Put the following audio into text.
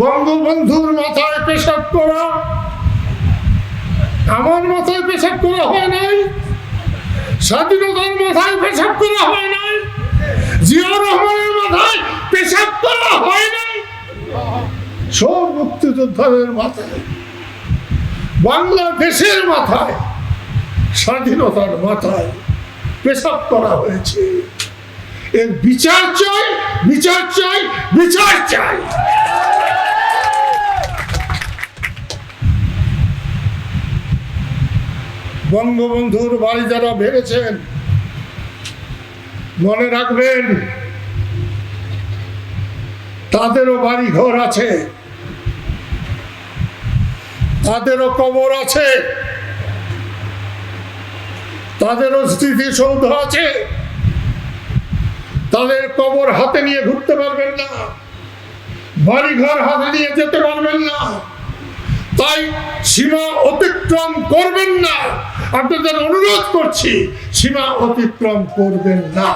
বঙ্গবন্ধুর মাথায় পেশাব করা। আমার মাথায় পেশাব করা হয় নাই। স্বাধীনতার মাথায় পেশাব করা হয় নাই। জিয়া রহমানের মাথায় পেশাব করা হয় নাই। সব মুক্তিযোদ্ধাদের মাথায়, বাংলাদেশের মাথায়, স্বাধীনতার মাথায় পেশাব করা হয়েছে। এর বিচার চাই বিচার চাই বিচার চাই। বঙ্গবন্ধুর বাড়ি যারা ভেবেছেন মনে রাখবেন, তাদেরও বাড়ি ঘর আছে, তাদেরও কবর আছে, তাদেরও স্মৃতিসৌধ আছে, তাদের কবর হাতে নিয়ে ঘুরতে পারবেন না বাড়ি ঘর হাতে নিয়ে যেতে পারবেন তাই সীমা অতিক্রম করবেন না। আপনাদের অনুরোধ করছি সীমা অতিক্রম করবেন না।